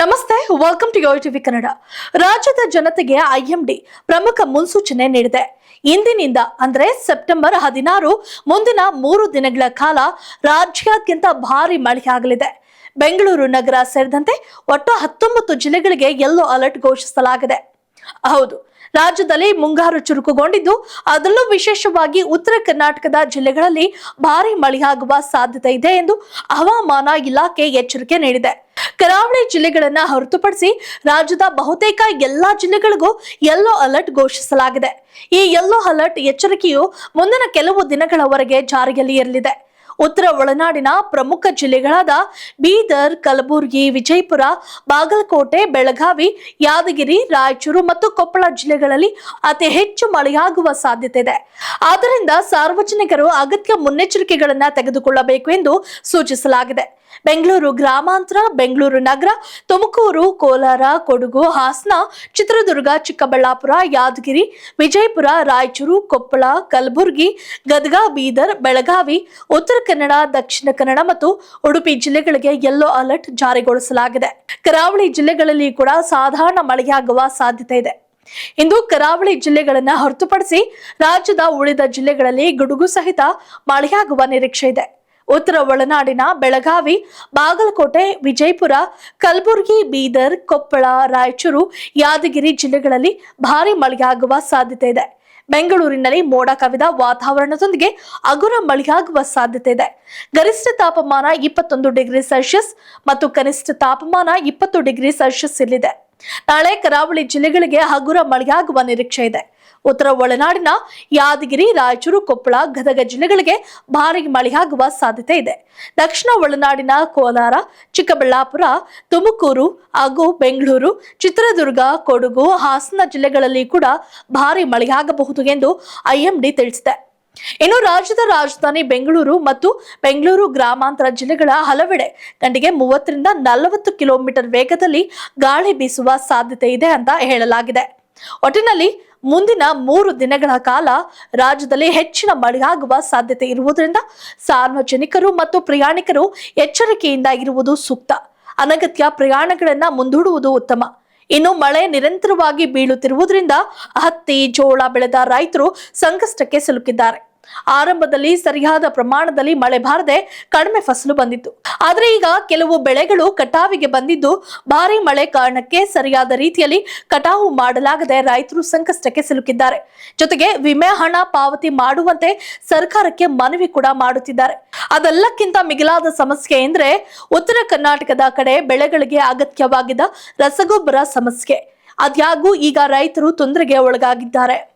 ನಮಸ್ತೆ welcome to TV Kannada ರಾಜ್ಯದ ಜನತೆಗೆ ಐಎಂಡಿ ಪ್ರಮುಖ ಮುನ್ಸೂಚನೆ ನೀಡಿದೆ. ಇಂದಿನಿಂದ, ಅಂದ್ರೆ ಸೆಪ್ಟೆಂಬರ್ ಹದಿನಾರು, ಮುಂದಿನ ಮೂರು ದಿನಗಳ ಕಾಲ ರಾಜ್ಯಾದ್ಯಂತ ಭಾರಿ ಮಳೆಯಾಗಲಿದೆ. ಬೆಂಗಳೂರು ನಗರ ಸೇರಿದಂತೆ ಒಟ್ಟು ಹತ್ತೊಂಬತ್ತು ಜಿಲ್ಲೆಗಳಿಗೆ ಯೆಲ್ಲೋ ಅಲರ್ಟ್ ಘೋಷಿಸಲಾಗಿದೆ. ಹೌದು. ರಾಜ್ಯದಲ್ಲಿ ಮುಂಗಾರು ಚುರುಕುಗೊಂಡಿದ್ದು, ಅದರಲ್ಲೂ ವಿಶೇಷವಾಗಿ ಉತ್ತರ ಕರ್ನಾಟಕದ ಜಿಲ್ಲೆಗಳಲ್ಲಿ ಭಾರಿ ಮಳೆಯಾಗುವ ಸಾಧ್ಯತೆ ಇದೆ ಎಂದು ಹವಾಮಾನ ಇಲಾಖೆ ಎಚ್ಚರಿಕೆ ನೀಡಿದೆ. ಕರಾವಳಿ ಜಿಲ್ಲೆಗಳನ್ನ ಹೊರತುಪಡಿಸಿ ರಾಜ್ಯದ ಬಹುತೇಕ ಎಲ್ಲಾ ಜಿಲ್ಲೆಗಳಿಗೂ ಯೆಲ್ಲೋ ಅಲರ್ಟ್ ಘೋಷಿಸಲಾಗಿದೆ. ಈ ಯೆಲ್ಲೋ ಅಲರ್ಟ್ ಎಚ್ಚರಿಕೆಯು ಮುಂದಿನ ಕೆಲವು ದಿನಗಳವರೆಗೆ ಜಾರಿಯಲ್ಲಿ ಇರಲಿದೆ. ಉತ್ತರ ಒಳನಾಡಿನ ಪ್ರಮುಖ ಜಿಲ್ಲೆಗಳಾದ ಬೀದರ್, ಕಲಬುರಗಿ, ವಿಜಯಪುರ, ಬಾಗಲಕೋಟೆ, ಬೆಳಗಾವಿ, ಯಾದಗಿರಿ, ರಾಯಚೂರು ಮತ್ತು ಕೊಪ್ಪಳ ಜಿಲ್ಲೆಗಳಲ್ಲಿ ಅತಿ ಹೆಚ್ಚು ಮಳೆಯಾಗುವ ಸಾಧ್ಯತೆ ಇದೆ. ಆದ್ದರಿಂದ ಸಾರ್ವಜನಿಕರು ಅಗತ್ಯ ಮುನ್ನೆಚ್ಚರಿಕೆಗಳನ್ನು ತೆಗೆದುಕೊಳ್ಳಬೇಕು ಎಂದು ಸೂಚಿಸಲಾಗಿದೆ. ಬೆಂಗಳೂರು ಗ್ರಾಮಾಂತರ, ಬೆಂಗಳೂರು ನಗರ, ತುಮಕೂರು, ಕೋಲಾರ, ಕೊಡಗು, ಹಾಸನ, ಚಿತ್ರದುರ್ಗ, ಚಿಕ್ಕಬಳ್ಳಾಪುರ, ಯಾದಗಿರಿ, ವಿಜಯಪುರ, ರಾಯಚೂರು, ಕೊಪ್ಪಳ, ಕಲಬುರಗಿ, ಗದಗ, ಬೀದರ್, ಬೆಳಗಾವಿ, ಉತ್ತರ ಕನ್ನಡ, ದಕ್ಷಿಣ ಕನ್ನಡ ಮತ್ತು ಉಡುಪಿ ಜಿಲ್ಲೆಗಳಿಗೆ ಯೆಲ್ಲೋ ಅಲರ್ಟ್ ಜಾರಿಗೊಳಿಸಲಾಗಿದೆ. ಕರಾವಳಿ ಜಿಲ್ಲೆಗಳಲ್ಲಿ ಕೂಡ ಸಾಧಾರಣ ಮಳೆಯಾಗುವ ಸಾಧ್ಯತೆ ಇದೆ. ಇಂದು ಕರಾವಳಿ ಜಿಲ್ಲೆಗಳನ್ನು ಹೊರತುಪಡಿಸಿ ರಾಜ್ಯದ ಉಳಿದ ಜಿಲ್ಲೆಗಳಲ್ಲಿ ಗುಡುಗು ಸಹಿತ ಮಳೆಯಾಗುವ ನಿರೀಕ್ಷೆ ಇದೆ. ಉತ್ತರ ಒಳನಾಡಿನ ಬೆಳಗಾವಿ, ಬಾಗಲಕೋಟೆ, ವಿಜಯಪುರ, ಕಲಬುರಗಿ, ಬೀದರ್, ಕೊಪ್ಪಳ, ರಾಯಚೂರು, ಯಾದಗಿರಿ ಜಿಲ್ಲೆಗಳಲ್ಲಿ ಭಾರಿ ಮಳೆಯಾಗುವ ಸಾಧ್ಯತೆ ಇದೆ. ಬೆಂಗಳೂರಿನಲ್ಲಿ ಮೋಡ ಕವಿದ ವಾತಾವರಣದೊಂದಿಗೆ ಅಗುರ ಮಳೆಯಾಗುವ ಸಾಧ್ಯತೆ ಇದೆ. ಗರಿಷ್ಠ ತಾಪಮಾನ ಇಪ್ಪತ್ತೊಂದು ಡಿಗ್ರಿ ಸೆಲ್ಸಿಯಸ್ ಮತ್ತು ಕನಿಷ್ಠ ತಾಪಮಾನ ಇಪ್ಪತ್ತು ಡಿಗ್ರಿ ಸೆಲ್ಸಿಯಸ್ ಇಲ್ಲಿದೆ. ನಾಳೆ ಕರಾವಳಿ ಜಿಲ್ಲೆಗಳಿಗೆ ಹಗುರ ಮಳೆಯಾಗುವ ನಿರೀಕ್ಷೆ ಇದೆ. ಉತ್ತರ ಒಳನಾಡಿನ ಯಾದಗಿರಿ, ರಾಯಚೂರು, ಕೊಪ್ಪಳ, ಗದಗ ಜಿಲ್ಲೆಗಳಿಗೆ ಭಾರಿ ಮಳೆಯಾಗುವ ಸಾಧ್ಯತೆ ಇದೆ. ದಕ್ಷಿಣ ಒಳನಾಡಿನ ಕೋಲಾರ, ಚಿಕ್ಕಬಳ್ಳಾಪುರ, ತುಮಕೂರು ಹಾಗೂ ಬೆಂಗಳೂರು, ಚಿತ್ರದುರ್ಗ, ಕೊಡಗು, ಹಾಸನ ಜಿಲ್ಲೆಗಳಲ್ಲಿ ಕೂಡ ಭಾರಿ ಮಳೆಯಾಗಬಹುದು ಎಂದು ಐಎಂಡಿ ತಿಳಿಸಿದೆ. ಇನ್ನು ರಾಜ್ಯದ ರಾಜಧಾನಿ ಬೆಂಗಳೂರು ಮತ್ತು ಬೆಂಗಳೂರು ಗ್ರಾಮಾಂತರ ಜಿಲ್ಲೆಗಳ ಹಲವೆಡೆ ಗಂಟೆಗೆ ಮೂವತ್ತರಿಂದ ನಲವತ್ತು ಕಿಲೋಮೀಟರ್ ವೇಗದಲ್ಲಿ ಗಾಳಿ ಬೀಸುವ ಸಾಧ್ಯತೆ ಇದೆ ಅಂತ ಹೇಳಲಾಗಿದೆ. ಒಟ್ಟಿನಲ್ಲಿ ಮುಂದಿನ ಮೂರು ದಿನಗಳ ಕಾಲ ರಾಜ್ಯದಲ್ಲಿ ಹೆಚ್ಚಿನ ಮಳೆಯಾಗುವ ಸಾಧ್ಯತೆ ಇರುವುದರಿಂದ ಸಾರ್ವಜನಿಕರು ಮತ್ತು ಪ್ರಯಾಣಿಕರು ಎಚ್ಚರಿಕೆಯಿಂದ ಇರುವುದು ಸೂಕ್ತ. ಅನಗತ್ಯ ಪ್ರಯಾಣಗಳನ್ನ ಮುಂದೂಡುವುದು ಉತ್ತಮ. ಇನ್ನು ಮಳೆ ನಿರಂತರವಾಗಿ ಬೀಳುತ್ತಿರುವುದರಿಂದ ಹತ್ತಿ, ಜೋಳ ಬೆಳೆದ ರೈತರು ಸಂಕಷ್ಟಕ್ಕೆ ಸಿಲುಕಿದ್ದಾರೆ. ಆರಂಭದಲ್ಲಿ ಸರಿಯಾದ ಪ್ರಮಾಣದಲ್ಲಿ ಮಳೆ ಬಾರದೆ ಕಡಿಮೆ ಫಸಲು ಬಂದಿತ್ತು. ಆದರೆ ಈಗ ಕೆಲವು ಬೆಳೆಗಳು ಕಟಾವಿಗೆ ಬಂದಿದ್ದು, ಭಾರಿ ಮಳೆ ಕಾರಣಕ್ಕೆ ಸರಿಯಾದ ರೀತಿಯಲ್ಲಿ ಕಟಾವು ಮಾಡಲಾಗದೆ ರೈತರು ಸಂಕಷ್ಟಕ್ಕೆ ಸಿಲುಕಿದ್ದಾರೆ. ಜೊತೆಗೆ ವಿಮೆ ಹಣ ಪಾವತಿ ಮಾಡುವಂತೆ ಸರ್ಕಾರಕ್ಕೆ ಮನವಿ ಕೂಡ ಮಾಡುತ್ತಿದ್ದಾರೆ. ಅದೆಲ್ಲಕ್ಕಿಂತ ಮಿಗಿಲಾದ ಸಮಸ್ಯೆ ಎಂದ್ರೆ, ಉತ್ತರ ಕರ್ನಾಟಕದ ಕಡೆ ಬೆಳೆಗಳಿಗೆ ಅಗತ್ಯವಾಗಿದ್ದ ರಸಗೊಬ್ಬರ ಸಮಸ್ಯೆ. ಅದ್ಯಾಗೂ ಈಗ ರೈತರು ತೊಂದರೆಗೆ ಒಳಗಾಗಿದ್ದಾರೆ.